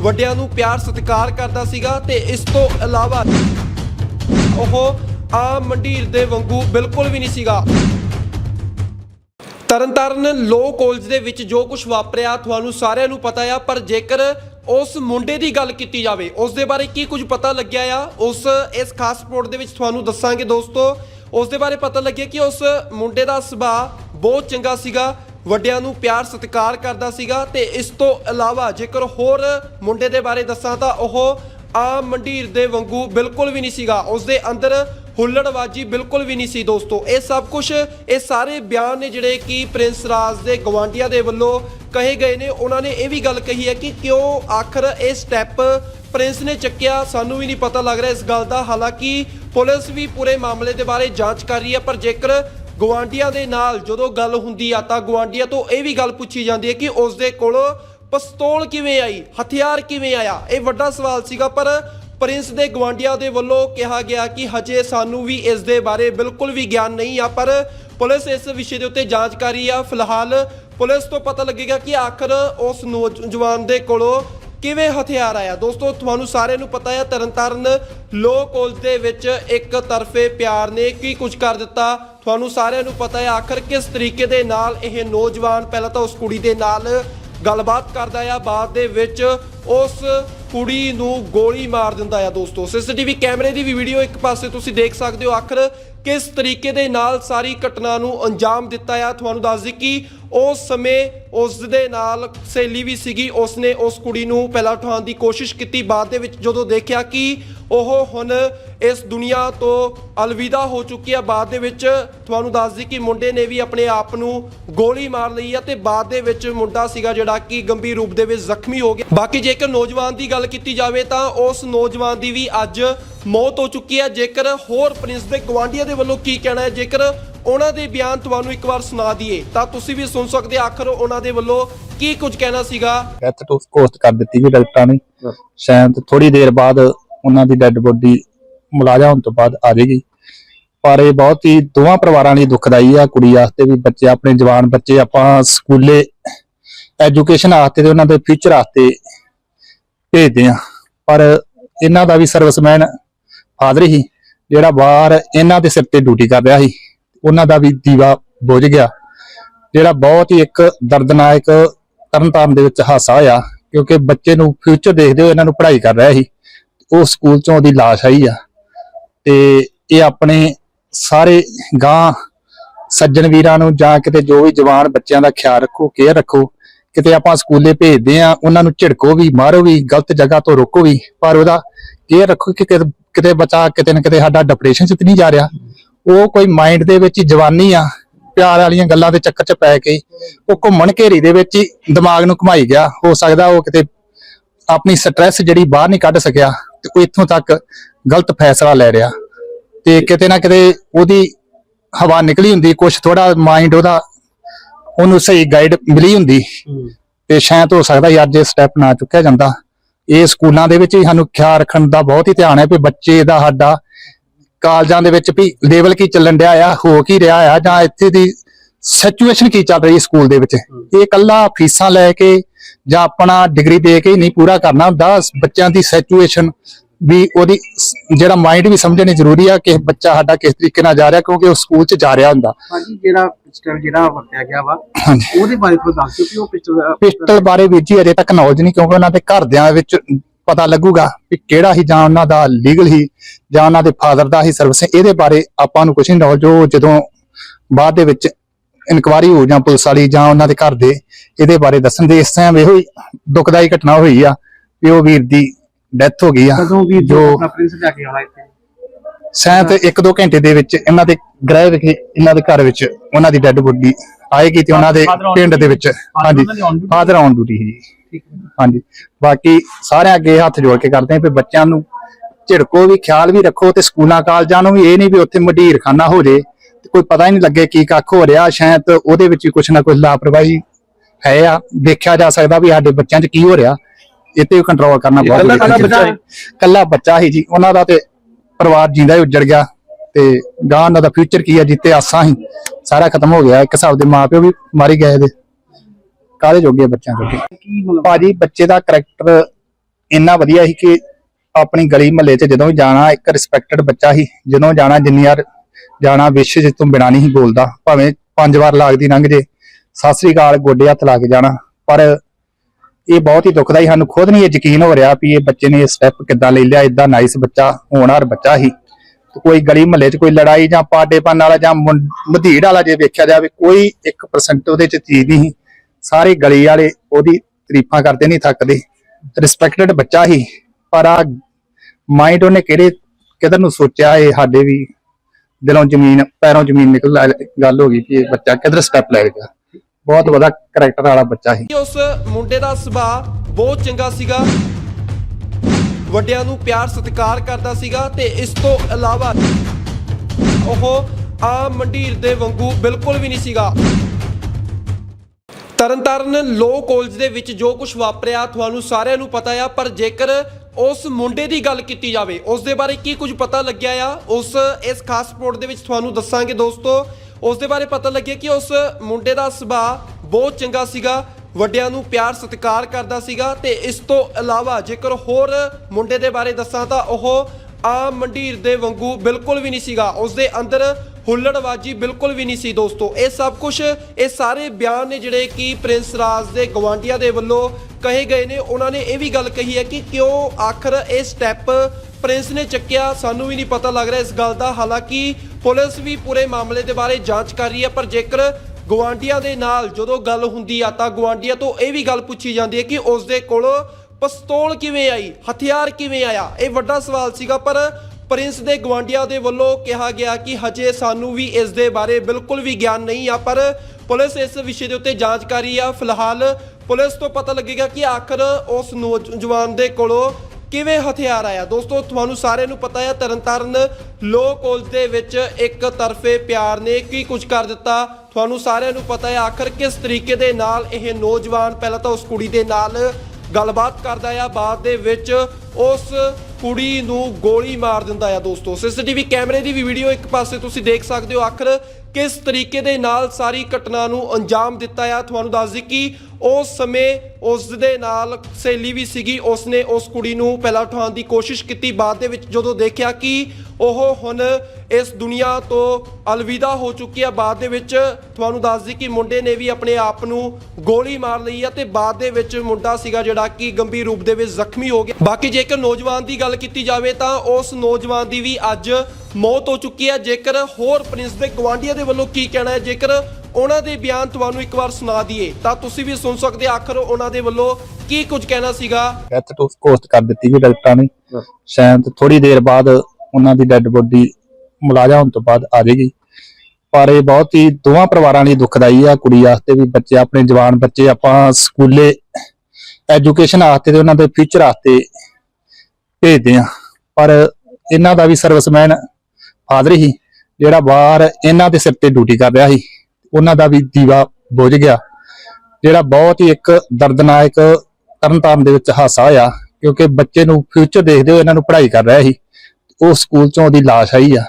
ਵੱਡਿਆਂ ਨੂੰ ਪਿਆਰ, ਸਤਿਕਾਰ ਕਰਦਾ ਸੀਗਾ ਤੇ ਇਸ ਤੋਂ ਇਲਾਵਾ ਉਹ ਆਮ ਮੰਡੀਰ ਦੇ ਵਾਂਗੂ ਬਿਲਕੁਲ ਵੀ ਨਹੀਂ ਸੀਗਾ। ਤਰਨਤਾਰਨ ਲੋ ਕਾਲਜ ਦੇ ਵਿੱਚ ਜੋ ਕੁਝ ਵਾਪਰਿਆ, ਤੁਹਾਨੂੰ ਸਾਰਿਆਂ ਨੂੰ ਪਤਾ ਆ, ਪਰ ਜੇਕਰ ਉਸ ਮੁੰਡੇ ਦੀ ਗੱਲ ਕੀਤੀ ਜਾਵੇ, ਉਸ ਦੇ ਬਾਰੇ ਕੀ ਕੁਝ ਪਤਾ ਲੱਗਿਆ ਆ? ਉਸ ਇਸ ਖਾਸ ਰਿਪੋਰਟ ਦੇ ਵਿੱਚ ਤੁਹਾਨੂੰ ਦੱਸਾਂਗੇ ਦੋਸਤੋ ਉਸ ਦੇ ਬਾਰੇ ਪਤਾ ਲੱਗਿਆ ਕਿ ਉਸ ਮੁੰਡੇ ਦਾ ਸੁਭਾਅ ਬਹੁਤ ਚੰਗਾ ਸੀਗਾ, ਵੱਡਿਆਂ ਨੂੰ ਪਿਆਰ, ਸਤਿਕਾਰ ਕਰਦਾ ਸੀਗਾ ਤੇ ਇਸ ਤੋਂ ਇਲਾਵਾ ਜੇਕਰ ਹੋਰ ਮੁੰਡੇ ਦੇ ਬਾਰੇ ਦੱਸਾਂ ਤਾਂ ਉਹ ਆਮ ਮੰਡੀਰ ਦੇ ਵਾਂਗੂ ਬਿਲਕੁਲ ਵੀ ਨਹੀਂ ਸੀਗਾ। ਉਸ ਦੇ ਅੰਦਰ ਹੁੱਲੜਬਾਜੀ ਬਿਲਕੁਲ ਵੀ ਨਹੀਂ ਸੀ ਦੋਸਤੋ। ਇਹ ਸਭ ਕੁਝ ਇਹ ਸਾਰੇ ਬਿਆਨ ਨੇ ਜਿਹੜੇ ਕਿ ਪ੍ਰਿੰਸ ਰਾਜ ਦੇ ਗਵਾਂਡੀਆਂ ਦੇ ਵੱਲੋਂ ਕਹੇ ਗਏ ਨੇ। ਉਹਨਾਂ ਨੇ ਇਹ ਵੀ ਗੱਲ ਕਹੀ ਹੈ ਕਿ ਕਿਉਂ ਆਖਰ ਇਹ ਸਟੈਪ ਪ੍ਰਿੰਸ ਨੇ ਚੱਕਿਆ ਸਾਨੂੰ ਵੀ ਨਹੀਂ ਪਤਾ ਲੱਗ ਰਿਹਾ ਇਸ ਗੱਲ ਦਾ। ਹਾਲਾਂਕਿ ਪੁਲਿਸ ਵੀ ਪੂਰੇ ਮਾਮਲੇ ਦੇ ਬਾਰੇ ਜਾਂਚ ਕਰ ਰਹੀ ਹੈ, ਪਰ ਜੇਕਰ ਗਵਾਂਡੀਆਂ ਦੇ ਨਾਲ ਜਦੋਂ ਗੱਲ ਹੁੰਦੀ ਆ ਤਾਂ ਗਵਾਂਡੀਆਂ ਤੋਂ ਇਹ ਵੀ ਗੱਲ ਪੁੱਛੀ ਜਾਂਦੀ ਹੈ ਕਿ ਉਸ ਦੇ ਕੋਲ ਪਿਸਤੌਲ ਕਿਵੇਂ ਆਈ, ਹਥਿਆਰ ਕਿਵੇਂ ਆਇਆ? ਇਹ ਵੱਡਾ ਸਵਾਲ ਸੀਗਾ, ਪਰ ਪ੍ਰਿੰਸ ਦੇ ਗਵਾਂਡੀਆਂ ਦੇ ਵੱਲੋਂ ਕਿਹਾ ਗਿਆ ਕਿ ਹਜੇ ਸਾਨੂੰ ਵੀ ਇਸ ਦੇ ਬਾਰੇ ਬਿਲਕੁਲ ਵੀ ਗਿਆਨ ਨਹੀਂ ਆ, ਪਰ ਪੁਲਿਸ ਇਸ ਵਿਸ਼ੇ ਦੇ ਉੱਤੇ ਜਾਂਚ ਕਰ ਰਹੀ ਆ। ਫਿਲਹਾਲ ਪੁਲਿਸ ਤੋਂ ਪਤਾ ਲੱਗੇਗਾ ਕਿ ਆਖਰ ਉਸ ਨੌਜਵਾਨ ਦੇ ਕੋਲੋਂ ਕਿਵੇਂ ਹਥਿਆਰ ਆਇਆ? ਦੋਸਤੋ, ਤੁਹਾਨੂੰ ਸਾਰਿਆਂ ਨੂੰ ਪਤਾ ਹੈ, ਤਰਨਤਾਰਨ ਲੋ ਕਾਲਜ ਦੇ ਵਿੱਚ ਇੱਕ ਤਰਫੇ ਪਿਆਰ ਨੇ ਕੀ ਕੁਝ ਕਰ ਦਿੱਤਾ? ਤੁਹਾਨੂੰ ਸਾਰਿਆਂ ਨੂੰ ਪਤਾ ਹੈ, ਆਖਰ ਕਿਸ ਤਰੀਕੇ ਦੇ ਨਾਲ ਇਹ ਨੌਜਵਾਨ, ਪਹਿਲਾਂ ਤਾਂ ਉਸ ਕੁੜੀ ਦੇ ਨਾਲ ਗੱਲਬਾਤ ਕਰਦਾ ਆ ਬਾਅਦ ਦੇ ਵਿੱਚ ਉਸ ਕੁੜੀ ਨੂੰ ਗੋਲੀ ਮਾਰ ਦਿੰਦਾ ਆ ਦੋਸਤੋ। ਸੀਸੀਟੀਵੀ ਕੈਮਰੇ ਦੀ ਵੀ ਵੀਡੀਓ ਇੱਕ ਪਾਸੇ ਤੁਸੀਂ ਦੇਖ ਸਕਦੇ ਹੋ। ਆਖਰ ਕਿਸ ਤਰੀਕੇ ਦੇ ਨਾਲ ਸਾਰੀ ਘਟਨਾ ਨੂੰ ਅੰਜਾਮ ਦਿੱਤਾ ਆ? ਤੁਹਾਨੂੰ ਦੱਸ ਦਈ ਕਿ ਉਸ ਸਮੇਂ ਉਸ ਦੇ ਨਾਲ ਸਹੇਲੀ ਵੀ ਸੀਗੀ। ਉਸਨੇ ਉਸ ਕੁੜੀ ਨੂੰ ਪਹਿਲਾਂ ਉਠਾਉਣ ਦੀ ਕੋਸ਼ਿਸ਼ ਕੀਤੀ। ਬਾਅਦ ਦੇ ਵਿੱਚ ਜਦੋਂ ਦੇਖਿਆ ਕਿ ਉਹ ਹੁਣ ਇਸ ਦੁਨੀਆ ਤੋਂ ਅਲਵਿਦਾ ਹੋ ਚੁੱਕੀ ਹੈ। ਬਾਅਦ ਦੇ ਵਿੱਚ ਤੁਹਾਨੂੰ ਦੱਸ ਦਈ ਕਿ ਮੁੰਡੇ ਨੇ ਵੀ ਆਪਣੇ ਆਪ ਨੂੰ ਗੋਲੀ ਮਾਰ ਲਈ ਹੈ ਤੇ ਬਾਅਦ ਦੇ ਵਿੱਚ ਮੁੰਡਾ ਸੀਗਾ ਜਿਹੜਾ ਕਿ ਗੰਭੀਰ ਰੂਪ ਦੇ ਵਿੱਚ ਜ਼ਖਮੀ ਹੋ ਗਿਆ। ਬਾਕੀ ਜੇਕਰ ਨੌਜਵਾਨ ਦੀ ਗੱਲ ਕੀਤੀ ਜਾਵੇ ਤਾਂ ਉਸ ਨੌਜਵਾਨ ਦੀ ਵੀ ਅੱਜ ਮੌਤ ਹੋ ਚੁੱਕੀ ਹੈ। ਜੇਕਰ ਹੋਰ ਪ੍ਰਿੰਸ ਦੇ ਗਵਾਂਡੀਆਂ ਦੇ ਵੱਲੋਂ ਕੀ ਕਹਿਣਾ ਹੈ? ਜੇਕਰ ਉਹਨਾਂ ਦੇ ਬਿਆਨ ਤੁਹਾਨੂੰ ਇੱਕ ਵਾਰ ਸੁਣਾ ਦਈਏ, ਤਾਂ ਤੁਸੀਂ ਵੀ ਸੁਣ ਸਕਦੇ ਹੋ। ਆਖਰ ਉਹਨਾਂ ਦੇ ਵੱਲੋਂ ਕੀ ਕੁਝ ਕਹਿਣਾ ਸੀਗਾ? ਡੈਥ ਟੂ ਕੋਸਟ ਕਰ ਦਿੱਤੀ ਵੀ ਡਾਕਟਰਾਂ ਨੇ। ਸ਼ਾਇਦ ਥੋੜੀ ਦੇਰ ਬਾਅਦ ਉਹਨਾਂ ਦੀ ਡੈੱਡ ਬੋਡੀ ਮੁਲਾਜ਼ਾ ਹੋਣ ਤੋਂ ਬਾਅਦ ਆ ਜਾਏਗੀ ਪਰ ਇਹ ਬਹੁਤ ਹੀ ਦੋਵਾਂ ਪਰਿਵਾਰਾਂ ਲਈ ਦੁਖਦਾਈ ਆ, ਕੁੜੀ ਵਾਸਤੇ ਵੀ ਬੱਚੇ, ਆਪਣੇ ਜਵਾਨ ਬੱਚੇ ਆਪਾਂ ਸਕੂਲੇ ਐਜੂਕੇਸ਼ਨ ਵਾਸਤੇ ਤੇ ਉਹਨਾਂ ਦੇ ਫਿਊਚਰ ਵਾਸਤੇ ਭੇਜਦੇ ਆ ਪਰ ਇਹਨਾਂ ਦਾ ਵੀ ਸਰਵਿਸਮੈਨ ਫਾਦਰ ਹੀ, ਜਿਹੜਾ ਬਾਹਰ ਇਹਨਾਂ ਦੇ ਸਿਰ ਤੇ ਡਿਊਟੀ ਕਰ ਰਿਹਾ ਸੀ, ਉਹਨਾਂ ਦਾ ਵੀ ਦੀਵਾ ਬੁਝ ਗਿਆ। ਜਿਹੜਾ ਬਹੁਤ ਹੀ ਇੱਕ ਦਰਦਨਾਕ ਤਰਨਤਾਰਨ ਦੇ ਵਿੱਚ ਹਾਸਾ ਹੋਇਆ, ਕਿਉਂਕਿ ਬੱਚੇ ਨੂੰ ਫਿਊਚਰ ਦੇਖਦੇ ਹੋਏ ਇਹਨਾਂ ਨੂੰ ਪੜ੍ਹਾਈ ਕਰ ਰਿਹਾ ਸੀ। ਉਹ ਸਕੂਲ ਚੋਂ ਉਹਦੀ ਲਾਸ਼ ਆਈ ਆ। ਤੇ ਇਹ ਆਪਣੇ ਸਾਰੇ ਗਾਂ, ਸੱਜਣ ਵੀਰਾਂ ਨੂੰ ਜਾਂ ਕਿਤੇ ਜੋ ਵੀ ਜਵਾਨ ਬੱਚਿਆਂ ਦਾ ਖਿਆਲ ਰੱਖੋ ਕੇਅਰ ਰੱਖੋ, ਕਿਤੇ ਆਪਾਂ ਸਕੂਲੇ ਭੇਜਦੇ ਆ, ਉਹਨਾਂ ਨੂੰ ਝਿੜਕੋ ਵੀ, ਮਾਰੋ ਵੀ, ਗਲਤ ਜਗ੍ਹਾ ਤੋਂ ਰੋਕੋ ਵੀ, ਪਰ ਉਹਦਾ ਕੇਅਰ ਰੱਖੋ ਕਿ ਕਿਤੇ- ਕਿਤੇ ਬੱਚਾ, ਕਿਤੇ ਨਾ ਕਿਤੇ ਸਾਡਾ ਡਿਪਰੈਸ਼ਨ ਚ ਨਹੀਂ ਜਾ ਰਿਹਾ। ਉਹ ਕੋਈ ਮਾਈਂਡ ਦੇ ਵਿੱਚ ਜਵਾਨੀ ਆ, ਪਿਆਰ ਵਾਲੀਆਂ ਗੱਲਾਂ ਦੇ ਚੱਕਰ ਚ ਪੈ ਕੇ ਉਹ ਘੁੰਮਣ ਘੇਰੀ ਦੇ ਵਿੱਚ ਹੀ ਦਿਮਾਗ ਨੂੰ ਘੁਮਾਈ ਗਿਆ। ਹੋ ਸਕਦਾ ਉਹ ਕਿਤੇ ਆਪਣੀ ਸਟ੍ਰੈਸ ਜਿਹੜੀ ਬਾਹਰ ਨਹੀਂ ਕੱਢ ਸਕਿਆ। ਤੇ ਉਹ ਇੱਥੋਂ ਤੱਕ ਗਲਤ ਫੈਸਲਾ ਲੈ ਰਿਹਾ। ਤੇ ਕਿਤੇ ਨਾ ਕਿਤੇ ਉਹਦੀ ਹਵਾ ਨਿਕਲੀ ਹੁੰਦੀ ਕੁਝ ਥੋੜਾ ਮਾਈਂਡ ਉਹਦਾ ਉਹਨੂੰ ਸਹੀ ਗਾਈਡ ਮਿਲੀ ਹੁੰਦੀ। ਤੇ ਸ਼ਾਇਦ ਹੋ ਸਕਦਾ ਅੱਜ ਇਹ ਸਟੈਪ ਨਾ ਚੁੱਕਿਆ ਜਾਂਦਾ। ਇਹ ਸਕੂਲਾਂ ਦੇ ਵਿੱਚ ਹੀ ਸਾਨੂੰ ਖਿਆਲ ਰੱਖਣ ਦਾ ਬਹੁਤ ਹੀ ਧਿਆਨ ਹੈ ਕਿ ਬੱਚੇ ਦਾ ਸਾਡਾ ਕਾਲਜਾਂ ਦੇ ਵਿੱਚ ਵੀ ਲੈਵਲ ਕੀ ਚੱਲਣ ਡਿਆ ਆ ਹੋ ਕੀ ਰਿਹਾ ਆ ਜਾਂ ਇੱਥੇ ਦੀ ਸਿਚੁਏਸ਼ਨ ਕੀ ਚੱਲ ਰਹੀ ਸਕੂਲ ਦੇ ਵਿੱਚ। ਇਹ ਕੱਲਾ ਫੀਸਾਂ ਲੈ ਕੇ ਜਾਂ ਆਪਣਾ ਡਿਗਰੀ ਦੇ ਕੇ ਹੀ ਨਹੀਂ ਪੂਰਾ ਕਰਨਾ ਹੁੰਦਾ ਬੱਚਿਆਂ ਦੀ ਸਿਚੁਏਸ਼ਨ ਵੀ ਉਹਦੀ ਜਿਹੜਾ ਮਾਈਂਡ ਵੀ ਸਮਝਣੀ ਜ਼ਰੂਰੀ ਆ ਕਿ ਬੱਚਾ ਸਾਡਾ ਕਿਸ ਤਰੀਕੇ ਨਾਲ ਜਾ ਰਿਹਾ ਕਿਉਂਕਿ ਉਹ ਸਕੂਲ 'ਚ ਜਾ ਰਿਹਾ ਹੁੰਦਾ। ਹਾਂਜੀ ਜਿਹੜਾ ਪਿਸਟਲ ਜਿਹੜਾ ਵਰਤਿਆ ਗਿਆ ਵਾ ਹਾਂਜੀ। ਉਹਦੇ ਬਾਰੇ ਥੋੜਾ ਦੱਸ ਦਿਓ ਕਿ ਉਹ ਪਿਸਟਲ ਪਿਸਟਲ ਬਾਰੇ ਵੀਰ ਜੀ ਅਜੇ ਤੱਕ ਨੌਲੇਜ ਨਹੀਂ ਕਿਉਂਕਿ ਉਹਨਾਂ ਦੇ ਘਰਦਿਆਂ ਵਿੱਚ ਪਤਾ ਲੱਗੂਗਾ ਕਿ ਕਿਹੜਾ ਹੀ ਜਾਂ ਉਹਨਾਂ ਦਾ ਲੀਗਲ ਹੀ ਜਾਂ ਉਹਨਾਂ ਦੇ ਫਾਦਰ ਦਾ ਹੀ ਸਰਵਿਸ ਇਹਦੇ ਬਾਰੇ ਆਪਾਂ ਨੂੰ ਕੁਝ ਨਹੀਂ ਨੌਲੇਜ ਉਹ ਜਦੋਂ ਬਾਅਦ ਦੇ ਵਿੱਚ ਇਨਕੁਆਰੀ ਹੋ ਜਾਂ ਪੁਲਿਸ ਵਾਲੀ ਜਾਂ ਉਹਨਾਂ ਦੇ ਘਰ ਦੇ ਇਹਦੇ ਬਾਰੇ ਦੱਸਣ ਦੇ ਇਸ ਟਾਈਮ ਇਹੋ ਹੀ ਦੁਖਦਾਈ ਘਟਨਾ ਹੋਈ ਆ ਵੀ ਉਹ ਵੀਰ ਦੀ ਡੈਥ ਹੋ ਗਈ ਆ ਕਦੋਂ ਵੀ ਜੋ ਜੋ ਆਪਣਾ ਪ੍ਰਿੰਸ ਲੈ ਕੇ ਆਉਣਾ ਇੱਥੇ? ਸ਼ਾਇਦ 1-2 ਘੰਟੇ ਦੇ ਵਿੱਚ ਇਹਨਾਂ ਦੇ ਗ੍ਰਹਿ ਵਿਖੇ ਇਹਨਾਂ ਦੇ ਘਰ ਵਿੱਚ ਉਹਨਾਂ ਦੀ ਡੈੱਡ ਬੋਡੀ ਆਏਗੀ ਤੇ ਉਹਨਾਂ ਦੇ ਪਿੰਡ ਦੇ ਵਿੱਚ। ਹਾਂਜੀ ਫਾਦਰ ਔਨ ਡਿਊਟੀ ਜੀ। ਠੀਕ ਹੈ ਹਾਂਜੀ ਬਾਕੀ ਸਾਰਿਆਂ ਅੱਗੇ ਹੱਥ ਜੋੜ ਕੇ ਕਰਦੇ ਆਂ ਵੀ ਬੱਚਿਆਂ ਨੂੰ ਝਿੜਕੋ ਵੀ ਖਿਆਲ ਵੀ ਰੱਖੋ ਤੇ ਸਕੂਲਾਂ ਕਾਲਜਾਂ ਨੂੰ ਵੀ ਇਹ ਨਹੀਂ ਵੀ ਉੱਥੇ ਮਢੀਰ ਖਾਨਾ ਹੋ ਜੇ। ਕੋਈ ਪਤਾ ਹੀ ਨਹੀਂ ਲੱਗੇ ਕੀ ਕੱਖ ਹੋ ਰਿਹਾ ਸ਼ਾਇਦ ਉਹਦੇ ਵਿੱਚ ਵੀ ਕੁਛ ਨਾ ਕੁਛ ਲਾਪਰਵਾਹੀ ਹੈ ਆ ਦੇਖਿਆ ਜਾ ਸਕਦਾ ਵੀ ਸਾਡੇ ਬੱਚਿਆਂ 'ਚ ਕੀ ਹੋ ਰਿਹਾ ਇਹ ਤੇ ਕੰਟਰੋਲ ਕਰਨਾ ਬਹੁਤ ਕੱਲਾ ਬੱਚਾ ਹੀ ਜੀ ਉਹਨਾਂ ਦਾ ਤੇ ਪਰਿਵਾਰ ਜਿੰਦਾ ਹੀ ਉੱਜੜ ਗਿਆ ਤੇ ਗਾਂ ਉਹਨਾਂ ਦਾ ਫਿਊਚਰ ਕੀ ਹੈ ਜਿੱਤੇ ਆਸਾਂ ਹੀ ਸਾਰਾ ਖਤਮ ਹੋ ਗਿਆ ਇੱਕ ਹਿਸਾਬ ਦੇ ਮਾਪਿਓ ਵੀ ਮਾਰੀ ਗਏ ਦੇ ਕਾਹਦੇ ਜੋਗੇ ਆ ਬੱਚਿਆਂ ਜੋਗੇ? ਕੀ ਮਤਲਬ ਭਾਜੀ ਬੱਚੇ ਦਾ ਕਰੈਕਟਰ ਇੰਨਾ ਵਧੀਆ ਸੀ ਕਿ ਆਪਣੀ ਗਲੀ ਮਹੱਲੇ 'ਚ ਜਦੋਂ ਵੀ ਜਾਣਾ ਇੱਕ ਰਿਸਪੈਕਟਡ ਬੱਚਾ ਸੀ ਜਦੋਂ ਜਾਣਾ ਜਿੰਨੀ ਯਾਰ ਜਾਣਾ ਵਿਸ਼ ਜਿ ਤੋਂ ਬਿਨਾਂ ਨਹੀਂ ਸੀ ਬੋਲਦਾ, ਭਾਵੇਂ ਪੰਜ ਵਾਰ ਲੱਗਦੀ ਲੰਘ ਜੇ, ਸਤਿ ਸ੍ਰੀ ਅਕਾਲ, ਗੋਡੇ ਹੱਥ ਲਾ ਕੇ ਜਾਣਾ। ਪਰ ਇਹ ਬਹੁਤ ਹੀ ਦੁਖਦਾਈ ਸਾਨੂੰ ਖੁਦ ਨਹੀਂ ਇਹ ਯਕੀਨ ਹੋ ਰਿਹਾ ਵੀ ਇਹ ਬੱਚੇ ਨੇ ਇਹ ਸਟੈਪ ਕਿੱਦਾਂ ਲੈ ਲਿਆ ਇਦਾਂ ਨਾਈਸ ਬੱਚਾ ਹੋਣਹਾਰ ਬੱਚਾ ਸੀ ਕੋਈ ਗਲੀ ਮਹੱਲੇ 'ਚ ਕੋਈ ਲੜਾਈ ਜਾਂ ਪਾਟੇਪਨ ਵਾਲਾ ਜਾਂ ਮੁੰ- ਮਧੀੜ ਵਾਲਾ ਜੇ ਵੇਖਿਆ ਜਾਵੇ, ਕੋਈ 1% ਉਹਦੇ 'ਚ ਚੀਜ਼ ਨਹੀਂ ਸੀ। ਸਾਰੇ ਗਲੀ ਵਾਲੇ ਉਹਦੀ ਤਾਰੀਫਾਂ ਕਰਦੇ ਨਹੀਂ ਥੱਕਦੇ। ਰਿਸਪੈਕਟਡ ਬੱਚਾ ਹੀ, ਪਰ ਆ ਮਾਈਂਡ ਉਹਨੇ ਕਿਹੜੇ ਕਿਧਰ ਨੂੰ ਸੋਚਿਆ ਇਹ ਸਾਡੇ ਵੀ ਦਿਲੋਂ ਜ਼ਮੀਨ, ਪੈਰੋਂ ਜ਼ਮੀਨ ਨਿਕਲ ਆ- ਗੱਲ ਹੋ ਗਈ ਕਿ ਇਹ ਬੱਚਾ ਕਿਧਰ ਸਟੈਪ ਲੈ ਗਿਆ। ਬਹੁਤ ਵਧੀਆ ਕਰੈਕਟਰ ਵਾਲਾ ਬੱਚਾ ਸੀ। ਉਸ ਮੁੰਡੇ ਦਾ ਸੁਭਾਅ ਬਹੁਤ ਚੰਗਾ ਸੀਗਾ। ਵੱਡਿਆਂ ਨੂੰ ਪਿਆਰ, ਸਤਿਕਾਰ ਕਰਦਾ ਸੀਗਾ ਤੇ ਇਸ ਤੋਂ ਇਲਾਵਾ ਉਹ ਆਮ ਮੰਡੀਰ ਦੇ ਵਾਂਗੂ ਬਿਲਕੁਲ ਵੀ ਨਹੀਂ ਸੀਗਾ। ਤਰਨਤਾਰਨ ਲੋ ਕਾਲਜ ਦੇ ਵਿੱਚ ਜੋ ਕੁਝ ਵਾਪਰਿਆ, ਤੁਹਾਨੂੰ ਸਾਰਿਆਂ ਨੂੰ ਪਤਾ ਆ, ਪਰ ਜੇਕਰ ਉਸ ਮੁੰਡੇ ਦੀ ਗੱਲ ਕੀਤੀ ਜਾਵੇ, ਉਸ ਦੇ ਬਾਰੇ ਕੀ ਕੁਝ ਪਤਾ ਲੱਗਿਆ ਆ? ਉਸ, ਇਸ ਖਾਸ ਰਿਪੋਰਟ ਦੇ ਵਿੱਚ ਤੁਹਾਨੂੰ ਦੱਸਾਂਗੇ ਦੋਸਤੋ, ਉਸ ਦੇ ਬਾਰੇ ਪਤਾ ਲੱਗਿਆ ਕਿ ਉਸ ਮੁੰਡੇ ਦਾ ਸੁਭਾਅ ਬਹੁਤ ਚੰਗਾ ਸੀਗਾ, ਵੱਡਿਆਂ ਨੂੰ ਪਿਆਰ, ਸਤਿਕਾਰ ਕਰਦਾ ਸੀਗਾ ਤੇ ਇਸ ਤੋਂ ਇਲਾਵਾ ਜੇਕਰ ਹੋਰ ਮੁੰਡੇ ਦੇ ਬਾਰੇ ਦੱਸਾਂ ਤਾਂ ਉਹ ਆਮ ਮੰਡੀਰ ਦੇ ਵਾਂਗੂ ਬਿਲਕੁਲ ਵੀ ਨਹੀਂ ਸੀਗਾ। ਉਸ ਦੇ ਅੰਦਰ ਹੁੱਲੜਬਾਜੀ ਬਿਲਕੁਲ ਵੀ ਨਹੀਂ ਸੀ ਦੋਸਤੋ। ਇਹ ਸਭ ਕੁਝ ਇਹ ਸਾਰੇ ਬਿਆਨ ਨੇ ਜਿਹੜੇ ਕਿ ਪ੍ਰਿੰਸ ਰਾਜ ਦੇ ਗਵਾਂਡੀਆਂ ਦੇ ਵੱਲੋਂ ਕਹੇ ਗਏ ਨੇ। ਉਹਨਾਂ ਨੇ ਇਹ ਵੀ ਗੱਲ ਕਹੀ ਹੈ ਕਿ ਕਿਉਂ ਆਖਰ ਇਹ ਸਟੈਪ ਪ੍ਰਿੰਸ ਨੇ ਚੱਕਿਆ, ਸਾਨੂੰ ਵੀ ਨਹੀਂ ਪਤਾ ਲੱਗ ਰਿਹਾ ਇਸ ਗੱਲ ਦਾ। ਹਾਲਾਂਕਿ ਪੁਲਿਸ ਵੀ ਪੂਰੇ ਮਾਮਲੇ ਦੇ ਬਾਰੇ ਜਾਂਚ ਕਰ ਰਹੀ ਹੈ, ਪਰ ਜੇਕਰ ਗਵਾਂਡੀਆਂ ਦੇ ਨਾਲ ਜਦੋਂ ਗੱਲ ਹੁੰਦੀ ਆ ਤਾਂ ਗਵਾਂਡੀਆਂ ਤੋਂ ਇਹ ਵੀ ਗੱਲ ਪੁੱਛੀ ਜਾਂਦੀ ਹੈ ਕਿ ਉਸ ਦੇ ਕੋਲ ਪਿਸਤੌਲ ਕਿਵੇਂ ਆਈ? ਹਥਿਆਰ ਕਿਵੇਂ ਆਇਆ? ਇਹ ਵੱਡਾ ਸਵਾਲ ਸੀਗਾ, ਪਰ ਪ੍ਰਿੰਸ ਦੇ ਗਵਾਂਡੀਆਂ ਦੇ ਵੱਲੋਂ ਕਿਹਾ ਗਿਆ ਕਿ ਹਜੇ ਸਾਨੂੰ ਵੀ ਇਸ ਦੇ ਬਾਰੇ ਬਿਲਕੁਲ ਵੀ ਗਿਆਨ ਨਹੀਂ ਆ, ਪਰ ਪੁਲਿਸ ਇਸ ਵਿਸ਼ੇ ਦੇ ਉੱਤੇ ਜਾਂਚ ਕਰ ਰਹੀ ਆ। ਫਿਲਹਾਲ ਪੁਲਿਸ ਤੋਂ ਪਤਾ ਲੱਗੇਗਾ ਕਿ ਆਖਰ ਉਸ ਨੌਜਵਾਨ ਦੇ ਕੋਲੋਂ ਕਿਵੇਂ ਹਥਿਆਰ ਆਇਆ। ਦੋਸਤੋ, ਤੁਹਾਨੂੰ ਸਾਰਿਆਂ ਨੂੰ ਪਤਾ ਹੈ ਤਰਨਤਾਰਨ ਲੋ ਕਾਲਜ ਦੇ ਵਿੱਚ ਇੱਕ ਤਰਫੇ ਪਿਆਰ ਨੇ ਕੀ ਕੁਝ ਕਰ ਦਿੱਤਾ। ਤੁਹਾਨੂੰ ਸਾਰਿਆਂ ਨੂੰ ਪਤਾ ਹੈ ਆਖਰ ਕਿਸ ਤਰੀਕੇ ਦੇ ਨਾਲ ਇਹ ਨੌਜਵਾਨ, ਪਹਿਲਾਂ ਤਾਂ ਉਸ ਕੁੜੀ ਦੇ ਨਾਲ ਗੱਲਬਾਤ ਕਰਦਾ ਆ ਬਾਅਦ ਦੇ ਵਿੱਚ ਉਸ ਕੁੜੀ ਨੂੰ ਗੋਲੀ ਮਾਰ ਦਿੰਦਾ ਆ ਦੋਸਤੋ। ਸੀਸੀਟੀਵੀ ਕੈਮਰੇ ਦੀ ਵੀ ਵੀਡੀਓ ਇੱਕ ਪਾਸੇ ਤੁਸੀਂ ਦੇਖ ਸਕਦੇ ਹੋ। ਆਖਰ ਕਿਸ ਤਰੀਕੇ ਦੇ ਨਾਲ ਸਾਰੀ ਘਟਨਾ ਨੂੰ ਅੰਜਾਮ ਦਿੱਤਾ ਆ? ਤੁਹਾਨੂੰ ਦੱਸ ਦਈ ਕਿ ਉਸ ਸਮੇਂ ਉਸ ਦੇ ਨਾਲ ਸਹੇਲੀ ਵੀ ਸੀਗੀ। ਉਸਨੇ ਉਸ ਕੁੜੀ ਨੂੰ ਪਹਿਲਾਂ ਉਠਾਉਣ ਦੀ ਕੋਸ਼ਿਸ਼ ਕੀਤੀ। ਬਾਅਦ ਦੇ ਵਿੱਚ ਜਦੋਂ ਦੇਖਿਆ ਕਿ ਉਹ ਹੁਣ ਇਸ ਦੁਨੀਆ ਤੋਂ ਅਲਵਿਦਾ ਹੋ ਚੁੱਕੀ ਆ, ਬਾਅਦ ਦੇ ਵਿੱਚ ਤੁਹਾਨੂੰ ਦੱਸ ਦਈ ਕਿ ਮੁੰਡੇ ਨੇ ਵੀ ਆਪਣੇ ਆਪ ਨੂੰ ਗੋਲੀ ਮਾਰ ਲਈ ਆ ਤੇ ਬਾਅਦ ਦੇ ਵਿੱਚ ਮੁੰਡਾ ਸੀਗਾ ਜਿਹੜਾ ਕਿ ਗੰਭੀਰ ਰੂਪ ਦੇ ਵਿੱਚ ਜ਼ਖਮੀ ਹੋ ਗਿਆ। ਬਾਕੀ ਜੇਕਰ ਨੌਜਵਾਨ ਦੀ ਗੱਲ ਕੀਤੀ ਜਾਵੇ ਤਾਂ ਉਸ ਨੌਜਵਾਨ ਦੀ ਵੀ ਅੱਜ ਮੌਤ ਹੋ ਚੁੱਕੀ ਹੈ। ਜੇਕਰ ਹੋਰ ਪ੍ਰਿੰਸ ਦੇ ਗਵਾਂਡੀਆਂ ਦੇ ਵੱਲੋਂ ਕੀ ਕਹਿਣਾ ਹੈ? ਜੇਕਰ ਉਹਨਾਂ ਦੇ ਬਿਆਨ ਤੁਹਾਨੂੰ ਇੱਕ ਵਾਰ ਸੁਣਾ ਦਈਏ, ਤਾਂ ਤੁਸੀਂ ਵੀ ਸੁਣ ਸਕਦੇ ਆਖਰ ਉਹਨਾਂ ਦੇ ਵੱਲੋਂ ਕੀ ਕੁਝ ਕਹਿਣਾ ਸੀਗਾ? ਡੈਥ ਤੋਂ ਕੋਸਟ ਕਰ ਦਿੱਤੀ ਵੀ ਡਾਕਟਰਾਂ ਨੇ। ਸ਼ਾਇਦ ਥੋੜੀ ਦੇਰ ਬਾਅਦ ਉਹਨਾਂ ਦੀ ਡੈੱਡ ਬੋਡੀ ਮੁਲਾਜ਼ਾ ਹੋਣ ਤੋਂ ਬਾਅਦ ਆ ਜਾਏਗੀ। ਪਰ ਇਹ ਬਹੁਤ ਹੀ ਦੋਵਾਂ ਪਰਿਵਾਰਾਂ ਲਈ ਦੁਖਦਾਈ ਆ। ਕੁੜੀ ਵਾਸਤੇ ਵੀ ਬੱਚੇ, ਆਪਣੇ ਜਵਾਨ ਬੱਚੇ ਆਪਾਂ ਸਕੂਲੇ ਐਜੂਕੇਸ਼ਨ ਵਾਸਤੇ ਤੇ ਉਹਨਾਂ ਦੇ ਫਿਊਚਰ ਵਾਸਤੇ ਭੇਜਦੇ ਆ ਪਰ ਇਹਨਾਂ ਦਾ ਵੀ ਸਰਵਿਸਮੈਨ ਫਾਦਰ ਹੀ, ਜਿਹੜਾ ਬਾਹਰ ਇਹਨਾਂ ਦੇ ਸਿਰ ਤੇ ਡਿਊਟੀ ਕਰ ਰਿਹਾ ਸੀ, ਉਹਨਾਂ ਦਾ ਵੀ ਦੀਵਾ ਬੁਝ ਗਿਆ। ਜਿਹੜਾ ਬਹੁਤ ਹੀ ਇੱਕ ਦਰਦਨਾਕ ਤਰਨਤਾਰਨ ਦੇ ਵਿੱਚ ਹਾਸਾ ਹੋਇਆ, ਕਿਉਂਕਿ ਬੱਚੇ ਨੂੰ ਫਿਊਚਰ ਦੇਖਦੇ ਹੋਏ ਇਹਨਾਂ ਨੂੰ ਪੜ੍ਹਾਈ ਕਰ ਰਿਹਾ ਸੀ, ਉਹ ਸਕੂਲ ਚੋਂ ਉਹਦੀ ਲਾਸ਼ ਆਈ ਆ।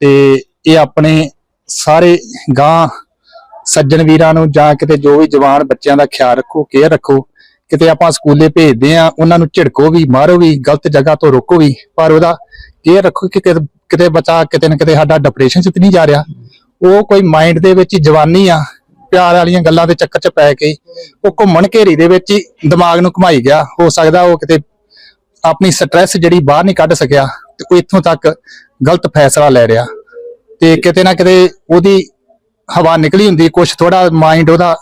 ਤੇ ਇਹ ਆਪਣੇ ਸਾਰੇ ਗਾਂ ਸੱਜਣ ਵੀਰਾਂ ਨੂੰ ਜਾਂ ਕਿਤੇ ਜੋ ਵੀ ਜਵਾਨ ਬੱਚਿਆਂ ਦਾ ਖਿਆਲ ਰੱਖੋ ਕੇਅਰ ਰੱਖੋ, ਕਿਤੇ ਆਪਾਂ ਸਕੂਲੇ ਭੇਜਦੇ ਆ, ਉਹਨਾਂ ਨੂੰ ਝਿੜਕੋ ਵੀ, ਮਾਰੋ ਵੀ, ਗਲਤ ਜਗ੍ਹਾ ਤੋਂ ਰੋਕੋ ਵੀ, ਪਰ ਉਹਦਾ ਕੇਅਰ ਰੱਖੋ ਕਿ ਕਿਤੇ ਕਿਤੇ ਬੱਚਾ ਕਿਤੇ ਨਾ ਕਿਤੇ ਸਾਡਾ ਡਿਪਰੈਸ਼ਨ ਚ ਤਾਂ ਨਹੀਂ ਜਾ ਰਿਹਾ। ਉਹ ਕੋਈ ਮਾਈਂਡ ਦੇ ਵਿੱਚ ਜਵਾਨੀ ਆ ਪਿਆਰ ਵਾਲੀਆਂ ਗੱਲਾਂ ਦੇ ਚੱਕਰ ਚ ਪੈ ਕੇ ਉਹ ਘੁੰਮਣ ਘੇਰੀ ਦੇ ਵਿੱਚ ਹੀ ਦਿਮਾਗ ਨੂੰ ਘੁਮਾਈ ਗਿਆ। ਹੋ ਸਕਦਾ ਉਹ ਕਿਤੇ ਆਪਣੀ ਸਟ੍ਰੈਸ ਜਿਹੜੀ ਬਾਹਰ ਨਹੀਂ ਕੱਢ ਸਕਿਆ ਤੇ ਉਹ ਇੱਥੋਂ ਤੱਕ ਗਲਤ ਫੈਸਲਾ ਲੈ ਰਿਹਾ। ਤੇ ਕਿਤੇ ਨਾ ਕਿਤੇ ਉਹਦੀ ਹਵਾ ਨਿਕਲੀ ਹੁੰਦੀ ਕੁਝ ਥੋੜਾ ਮਾਈਂਡ ਉਹਦਾ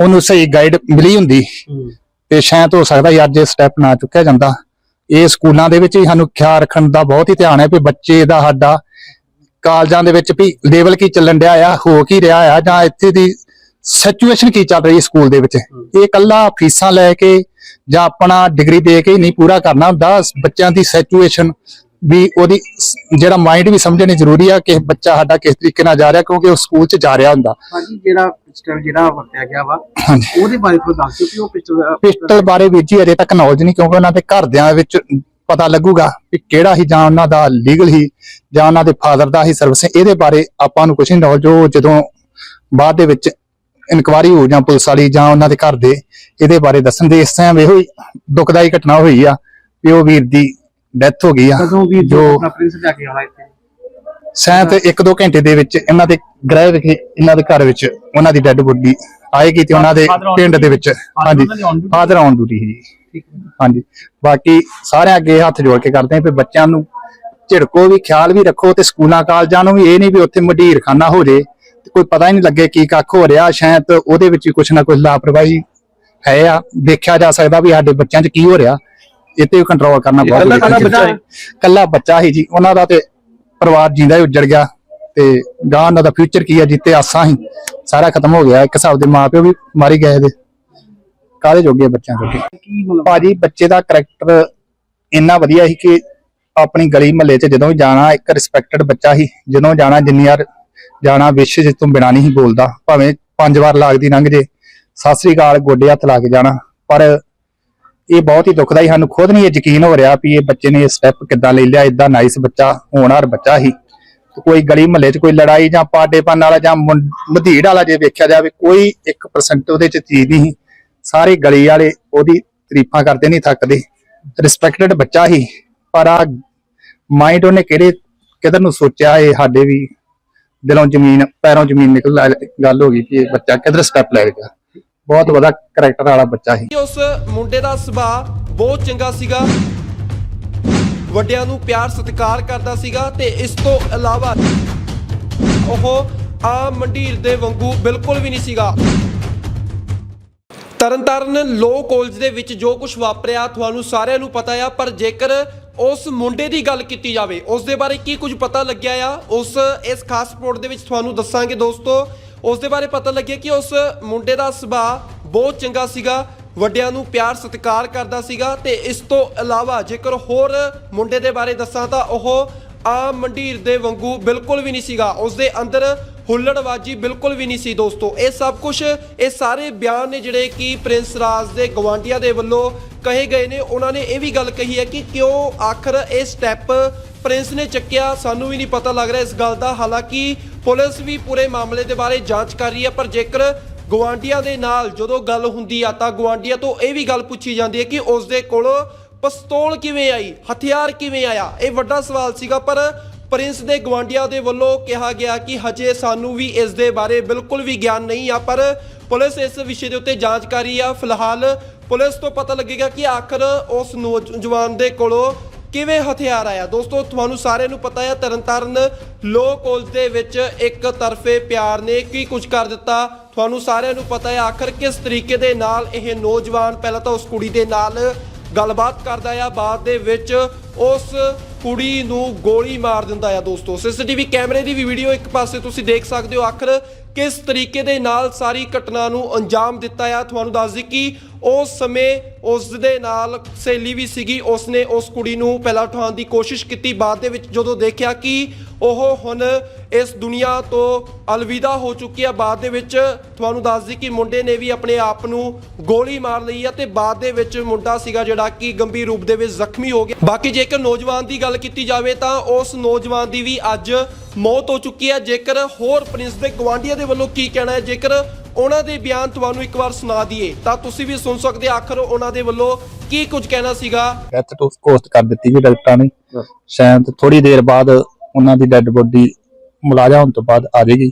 ਉਹਨੂੰ ਸਹੀ ਗਾਈਡ ਮਿਲੀ ਹੁੰਦੀ। ਤੇ ਸ਼ਾਇਦ ਹੋ ਸਕਦਾ ਅੱਜ ਇਹ ਸਟੈਪ ਨਾ ਚੁੱਕਿਆ ਜਾਂਦਾ। ਇਹ ਸਕੂਲਾਂ ਦੇ ਵਿੱਚ ਹੀ ਸਾਨੂੰ ਖਿਆਲ ਰੱਖਣ ਦਾ ਬਹੁਤ ਹੀ ਧਿਆਨ ਹੈ ਕਿ ਬੱਚੇ ਦਾ ਸਾਡਾ ਕਾਲਜਾਂ ਦੇ ਵਿੱਚ ਵੀ ਲੈਵਲ ਕੀ ਚੱਲਣ ਡਿਆ ਆ, ਹੋ ਕੀ ਰਿਹਾ ਆ, ਜਾਂ ਇੱਥੇ ਦੀ ਸਿਚੁਏਸ਼ਨ ਕੀ ਚੱਲ ਰਹੀ ਹੈ ਸਕੂਲ ਦੇ ਵਿੱਚ। ਇਹ ਕੱਲਾ ਫੀਸਾਂ ਲੈ ਕੇ ਜਾਂ ਆਪਣਾ ਡਿਗਰੀ ਦੇ ਕੇ ਹੀ ਨਹੀਂ ਪੂਰਾ ਕਰਨਾ ਹੁੰਦਾ। ਬੱਚਿਆਂ ਦੀ ਸਿਚੁਏਸ਼ਨ ਵੀ ਉਹਦੀ ਜਿਹੜਾ ਮਾਈਂਡ ਵੀ ਸਮਝਣੀ ਜ਼ਰੂਰੀ ਆ ਕਿ ਬੱਚਾ ਸਾਡਾ ਕਿਸ ਤਰੀਕੇ ਨਾਲ ਜਾ ਰਿਹਾ ਕਿਉਂਕਿ ਉਹ ਸਕੂਲ 'ਚ ਜਾ ਰਿਹਾ ਹੁੰਦਾ। ਹਾਂਜੀ ਜਿਹੜਾ ਪਿਸਟਲ ਜਿਹੜਾ ਵਰਤਿਆ ਗਿਆ ਵਾ ਹਾਂਜੀ। ਉਹਦੇ ਬਾਰੇ ਥੋੜਾ ਦੱਸ ਦਿਓ ਕਿ ਉਹ ਪਿਸਟਲ ਪਿਸਟਲ ਬਾਰੇ ਵੀਰ ਜੀ ਅਜੇ ਤੱਕ ਨੌਲੇਜ ਨਹੀਂ ਕਿਉਂਕਿ ਉਹਨਾਂ ਦੇ ਘਰਦਿਆਂ ਵਿੱਚ ਪਤਾ ਲੱਗੂਗਾ ਕਿ ਕਿਹੜਾ ਹੀ ਜਾਂ ਉਹਨਾਂ ਦਾ ਲੀਗਲ ਹੀ ਜਾਂ ਉਹਨਾਂ ਦੇ ਫਾਦਰ ਦਾ ਹੀ ਸਰਵਿਸ ਇਹਦੇ ਬਾਰੇ ਆਪਾਂ ਨੂੰ ਕੁਝ ਨਹੀਂ ਨੌਲੇਜ ਉਹ ਜਦੋਂ ਬਾਅਦ ਦੇ ਵਿੱਚ ਇਨਕੁਆਰੀ ਹੋ ਜਾਂ ਪੁਲਿਸ ਵਾਲੀ ਜਾਂ ਉਹਨਾਂ ਦੇ ਘਰ ਦੇ ਇਹਦੇ ਬਾਰੇ ਦੱਸਣ ਦੇ ਇਸ ਟਾਈਮ ਇਹੋ ਹੀ ਦੁਖਦਾਈ ਘਟਨਾ ਹੋਈ ਆ ਉਹ ਵੀਰ ਦੀ ਡੈਥ ਹੋ ਗਈ ਆ। ਕਦੋਂ ਵੀ ਜੋ ਆਪਣਾ ਪ੍ਰਿੰਸ ਲੈ ਕੇ ਆਉਣਾ ਇੱਥੇ। ਇੱਕ ਦੋ ਘੰਟੇ ਦੇ ਵਿੱਚ ਇਹਨਾਂ ਦੇ ਗ੍ਰਹਿ ਵਿਖੇ ਇਹਨਾਂ ਦੇ ਘਰ ਵਿੱਚ ਉਹਨਾਂ ਦੀ ਡੈੱਡ ਬੋਡੀ ਆਏਗੀ ਤੇ ਉਹਨਾਂ ਦੇ ਪਿੰਡ ਦੇ ਵਿੱਚ। ਹਾਂਜੀ। ਫਾਦਰ ਔਨ ਡਿਊਟੀ ਜੀ। ਹਾਂਜੀ। ਬਾਕੀ ਸਾਰਿਆਂ ਅੱਗੇ ਹੱਥ ਜੋੜ ਕੇ ਕਰਦੇ ਆਂ ਵੀ ਬੱਚਿਆਂ ਨੂੰ ਝਿੜਕੋ ਵੀ ਖਿਆਲ ਵੀ ਰੱਖੋ ਤੇ ਸਕੂਲਾਂ ਕਾਲਜਾਂ ਨੂੰ ਵੀ ਇਹ ਨਹੀਂ ਵੀ ਉੱਥੇ ਮਢੀਰ ਖਾਨਾ ਹੋ ਜੇ। ਤੇ ਕੋਈ ਪਤਾ ਹੀ ਨਹੀਂ ਲੱਗੇ ਕੀ ਕੱਖ ਹੋ ਰਿਹਾ। ਸ਼ਾਇਦ ਉਹਦੇ ਵਿੱਚ ਕੁਛ ਨਾ ਕੁਛ ਲਾਪਰਵਾਹੀ ਹੈ ਆ। ਦੇਖਿਆ ਜਾ ਸਕਦਾ ਵੀ ਸਾਡੇ ਬੱਚਿਆਂ 'ਚ ਕੀ ਹੋ ਰਿਹਾ। ਇਹ ਤੇ ਕੰਟਰੋਲ ਕਰਨਾ ਬਹੁਤ ਇਕੱਲਾ- ਹੈ। ਬੱਚਾ ਹੈ? ਕੱਲਾ ਬੱਚਾ ਹੀ ਜੀ। ਉਹਨਾਂ ਦਾ ਤੇ ਪਰਿਵਾਰ ਜਿੰਦਾ ਹੀ ਉੱਜੜ ਗਿਆ ਤੇ ਗਾਂ ਉਹਨਾਂ ਦਾ ਫਿਊਚਰ ਕੀ ਹੈ ਜਿੱਤੇ ਆਸਾਂ ਹੀ। ਸਾਰਾ ਖਤਮ ਹੋ ਗਿਆ। ਇੱਕ ਹਿਸਾਬ ਦੇ ਮਾਪਿਓ ਵੀ ਮਾਰੀ ਗਏ ਦੇ ਕਾਹਦੇ ਜੋਗੇ ਬੱਚਿਆਂ ਜੋਗੇ? ਕੀ ਮਤਲਬ ਭਾਜੀ ਬੱਚੇ ਦਾ ਕਰੈਕਟਰ ਇੰਨਾ ਵਧੀਆ ਸੀ ਕਿ ਆਪਣੀ ਗਲੀ ਮਹੱਲੇ 'ਚ ਜਦੋਂ ਵੀ ਜਾਣਾ ਇੱਕ ਰਿਸਪੈਕਟਡ ਬੱਚਾ ਸੀ ਜਦੋਂ ਜਾਣਾ ਜਿੰਨੀ ਵਾਰ ਜਾਣਾ ਵਿਸ਼ ਜਿਸ ਤੋਂ ਬਿਨਾਂ ਨਹੀਂ ਸੀ ਬੋਲਦਾ। ਭਾਵੇਂ ਪੰਜ ਵਾਰ ਲੱਗਦੀ ਲੰਘ ਜੇ ਸਤਿ ਸ੍ਰੀ ਅਕਾਲ ਗੋਡੇ ਹੱਥ ਲਾ ਕੇ ਜਾਣਾ। ਪਰ ਇਹ ਬਹੁਤ ਹੀ ਦੁਖਦਾਈ, ਸਾਨੂੰ ਖੁਦ ਨਹੀਂ ਇਹ ਯਕੀਨ ਹੋ ਰਿਹਾ ਵੀ ਇਹ ਬੱਚੇ ਨੇ ਇਹ ਸਟੈਪ ਕਿੱਦਾਂ ਲੈ ਲਿਆ ਇਦਾਂ ਨਾਈਸ ਬੱਚਾ ਹੋਣਹਾਰ ਬੱਚਾ ਹੀ। ਕੋਈ ਗਲੀ ਮਹੱਲੇ 'ਚ ਕੋਈ ਲੜਾਈ ਜਾਂ ਪਾਡੇਪਨ ਵਾਲਾ ਜਾਂ ਮਧੀੜ ਵਾਲਾ ਜੇ ਵੇਖਿਆ ਜਾਵੇ, ਕੋਈ 1% ਉਹਦੇ 'ਚ ਚੀਜ਼ ਨਹੀਂ ਸੀ। ਸਾਰੇ ਗਲੀ ਵਾਲੇ ਉਹਦੀ ਤਾਰੀਫਾਂ ਕਰਦੇ ਨਹੀਂ ਥੱਕਦੇ। ਰਿਸਪੈਕਟਡ ਬੱਚਾ ਹੀ। ਪਰ ਆ ਮਾਈਂਡ ਉਹਨੇ ਕਿਹੜੇ, ਕਿਧਰ ਨੂੰ ਸੋਚਿਆ ਇਹ ਸਾਡੇ ਵੀ ਦਿਲੋਂ ਜ਼ਮੀਨ, ਪੈਰੋਂ ਜ਼ਮੀਨ ਨਿਕਲ ਗੱਲ ਹੋ ਗਈ ਕਿ ਇਹ ਬੱਚਾ ਕਿਧਰ ਸਟੈਪ ਲੈ ਗਿਆ। ਬਹੁਤ ਵਧੀਆ ਕਰੈਕਟਰ ਵਾਲਾ ਬੱਚਾ ਸੀ। ਉਸ ਮੁੰਡੇ ਦਾ ਸੁਭਾਅ ਬਹੁਤ ਚੰਗਾ ਸੀਗਾ। ਵੱਡਿਆਂ ਨੂੰ ਪਿਆਰ, ਸਤਿਕਾਰ ਕਰਦਾ ਸੀਗਾ ਤੇ ਇਸ ਤੋਂ ਇਲਾਵਾ ਉਹ ਆਮ ਮੰਡੀਰ ਦੇ ਵਾਂਗੂ ਬਿਲਕੁਲ ਵੀ ਨਹੀਂ ਸੀਗਾ। ਤਰਨਤਾਰਨ ਲੋ ਕਾਲਜ ਦੇ ਵਿੱਚ ਜੋ ਕੁਝ ਵਾਪਰਿਆ, ਤੁਹਾਨੂੰ ਸਾਰਿਆਂ ਨੂੰ ਪਤਾ ਆ, ਪਰ ਜੇਕਰ ਉਸ ਮੁੰਡੇ ਦੀ ਗੱਲ ਕੀਤੀ ਜਾਵੇ, ਉਸ ਦੇ ਬਾਰੇ ਕੀ ਕੁਝ ਪਤਾ ਲੱਗਿਆ ਆ? ਉਸ ਇਸ ਖਾਸ ਰਿਪੋਰਟ ਦੇ ਵਿੱਚ ਤੁਹਾਨੂੰ ਦੱਸਾਂਗੇ ਦੋਸਤੋ ਉਸ ਦੇ ਬਾਰੇ ਪਤਾ ਲੱਗਿਆ ਕਿ ਉਸ ਮੁੰਡੇ ਦਾ ਸੁਭਾਅ ਬਹੁਤ ਚੰਗਾ ਸੀਗਾ, ਵੱਡਿਆਂ ਨੂੰ ਪਿਆਰ, ਸਤਿਕਾਰ ਕਰਦਾ ਸੀਗਾ ਤੇ ਇਸ ਤੋਂ ਇਲਾਵਾ ਜੇਕਰ ਹੋਰ ਮੁੰਡੇ ਦੇ ਬਾਰੇ ਦੱਸਾਂ ਤਾਂ ਉਹ ਆਮ ਮੰਡੀਰ ਦੇ ਵਾਂਗੂ ਬਿਲਕੁਲ ਵੀ ਨਹੀਂ ਸੀਗਾ। ਉਸ ਦੇ ਅੰਦਰ ਹੁੱਲੜਬਾਜੀ ਬਿਲਕੁਲ ਵੀ ਨਹੀਂ ਸੀ ਦੋਸਤੋ। ਇਹ ਸਭ ਕੁਝ ਇਹ ਸਾਰੇ ਬਿਆਨ ਨੇ ਜਿਹੜੇ ਕਿ ਪ੍ਰਿੰਸ ਰਾਜ ਦੇ ਗਵਾਂਡੀਆਂ ਦੇ ਵੱਲੋਂ ਕਹੇ ਗਏ ਨੇ। ਉਹਨਾਂ ਨੇ ਇਹ ਵੀ ਗੱਲ ਕਹੀ ਹੈ ਕਿ ਕਿਉਂ ਆਖਰ ਇਹ ਸਟੈਪ ਪ੍ਰਿੰਸ ਨੇ ਚੱਕਿਆ ਸਾਨੂੰ ਵੀ ਨਹੀਂ ਪਤਾ ਲੱਗ ਰਿਹਾ ਇਸ ਗੱਲ ਦਾ। ਹਾਲਾਂਕਿ ਪੁਲਿਸ ਵੀ ਪੂਰੇ ਮਾਮਲੇ ਦੇ ਬਾਰੇ ਜਾਂਚ ਕਰ ਰਹੀ ਹੈ, ਪਰ ਜੇਕਰ ਗਵਾਂਡੀਆਂ ਦੇ ਨਾਲ ਜਦੋਂ ਗੱਲ ਹੁੰਦੀ ਆ ਤਾਂ ਗਵਾਂਡੀਆਂ ਤੋਂ ਇਹ ਵੀ ਗੱਲ ਪੁੱਛੀ ਜਾਂਦੀ ਹੈ ਕਿ ਉਸ ਦੇ ਕੋਲ ਪਿਸਤੌਲ ਕਿਵੇਂ ਆਈ, ਹਥਿਆਰ ਕਿਵੇਂ ਆਇਆ? ਇਹ ਵੱਡਾ ਸਵਾਲ ਸੀਗਾ, ਪਰ ਪ੍ਰਿੰਸ ਦੇ ਗਵਾਂਡੀਆਂ ਦੇ ਵੱਲੋਂ ਕਿਹਾ ਗਿਆ ਕਿ ਹਜੇ ਸਾਨੂੰ ਵੀ ਇਸ ਦੇ ਬਾਰੇ ਬਿਲਕੁਲ ਵੀ ਗਿਆਨ ਨਹੀਂ ਆ, ਪਰ ਪੁਲਿਸ ਇਸ ਵਿਸ਼ੇ ਦੇ ਉੱਤੇ ਜਾਂਚ ਕਰ ਰਹੀ ਆ। ਫਿਲਹਾਲ ਪੁਲਿਸ ਤੋਂ ਪਤਾ ਲੱਗੇਗਾ ਕਿ ਆਖਰ ਉਸ ਨੌਜਵਾਨ ਦੇ ਕੋਲੋਂ ਕਿਵੇਂ ਹਥਿਆਰ ਆਇਆ? ਦੋਸਤੋ, ਤੁਹਾਨੂੰ ਸਾਰਿਆਂ ਨੂੰ ਪਤਾ ਹੈ, ਤਰਨਤਾਰਨ ਲੋ ਕਾਲਜ ਦੇ ਵਿੱਚ ਇੱਕ ਤਰਫੇ ਪਿਆਰ ਨੇ ਕੀ ਕੁਝ ਕਰ ਦਿੱਤਾ? ਤੁਹਾਨੂੰ ਸਾਰਿਆਂ ਨੂੰ ਪਤਾ ਹੈ, ਆਖਰ ਕਿਸ ਤਰੀਕੇ ਦੇ ਨਾਲ ਇਹ ਨੌਜਵਾਨ ਪਹਿਲਾਂ ਤਾਂ ਉਸ ਕੁੜੀ ਦੇ ਨਾਲ ਗੱਲਬਾਤ ਕਰਦਾ ਆ, ਬਾਅਦ ਦੇ ਵਿੱਚ ਉਸ ਕੁੜੀ ਨੂੰ ਗੋਲੀ ਮਾਰ ਦਿੰਦਾ ਆ ਦੋਸਤੋ। ਸੀਸੀਟੀਵੀ ਕੈਮਰੇ ਦੀ ਵੀ ਵੀਡੀਓ ਇੱਕ ਪਾਸੇ ਤੁਸੀਂ ਦੇਖ ਸਕਦੇ ਹੋ, ਆਖਰ ਕਿਸ ਤਰੀਕੇ ਦੇ ਨਾਲ ਸਾਰੀ ਘਟਨਾ ਨੂੰ ਅੰਜਾਮ ਦਿੱਤਾ ਆ? ਤੁਹਾਨੂੰ ਦੱਸ ਦਈ ਕਿ ਉਸ ਸਮੇਂ ਉਸ ਦੇ ਨਾਲ ਸਹੇਲੀ ਵੀ ਸੀਗੀ, ਉਸਨੇ ਉਸ ਕੁੜੀ ਨੂੰ ਪਹਿਲਾਂ ਉਠਾਉਣ ਦੀ ਕੋਸ਼ਿਸ਼ ਕੀਤੀ। ਬਾਅਦ ਦੇ ਵਿੱਚ ਜਦੋਂ ਦੇਖਿਆ ਕਿ ਉਹ ਹੁਣ ਇਸ ਦੁਨੀਆ ਤੋਂ ਅਲਵਿਦਾ ਹੋ ਚੁੱਕੀ ਆ ਬਾਅਦ ਦੇ ਵਿੱਚ ਤੁਹਾਨੂੰ ਦੱਸ ਦਈ ਕਿ ਮੁੰਡੇ ਨੇ ਵੀ ਆਪਣੇ ਆਪ ਨੂੰ ਗੋਲੀ ਮਾਰ ਲਈ ਆ ਤੇ ਬਾਅਦ ਦੇ ਵਿੱਚ ਮੁੰਡਾ ਸੀਗਾ ਜਿਹੜਾ ਕਿ ਗੰਭੀਰ ਰੂਪ ਦੇ ਵਿੱਚ ਜ਼ਖਮੀ ਹੋ ਗਿਆ। ਬਾਕੀ ਜੇਕਰ ਨੌਜਵਾਨ ਦੀ ਗੱਲ ਕੀਤੀ ਜਾਵੇ ਤਾਂ ਉਸ ਨੌਜਵਾਨ ਦੀ ਵੀ ਅੱਜ ਮੌਤ ਹੋ ਚੁੱਕੀ ਹੈ। ਜੇਕਰ ਹੋਰ ਪ੍ਰਿੰਸ ਦੇ ਗਵਾਂਡੀਆਂ ਦੇ ਵੱਲੋਂ ਕੀ ਕਹਿਣਾ ਹੈ? ਜੇਕਰ ਉਹਨਾਂ ਦੇ ਬਿਆਨ ਤੁਹਾਨੂੰ ਇੱਕ ਵਾਰ ਸੁਣਾ ਦਈਏ ਤਾਂ ਤੁਸੀਂ ਵੀ ਸੁਣ ਸਕਦੇ ਆਖਰ ਉਹਨਾਂ ਦੇ ਵੱਲੋਂ ਕੀ ਕੁਝ ਕਹਿਣਾ ਸੀਗਾ? ਡੈਥ ਤੋਂ ਕੋਸਟ ਕਰ ਦਿੱਤੀ ਵੀ ਡਾਕਟਰਾਂ ਨੇ। ਸ਼ਾਇਦ ਥੋੜੀ ਦੇਰ ਬਾਅਦ ਉਹਨਾਂ ਦੀ ਡੈੱਡ ਬੋਡੀ ਮੁਲਾਜ਼ਾ ਹੋਣ ਤੋਂ ਬਾਅਦ ਆ ਜਾਏਗੀ।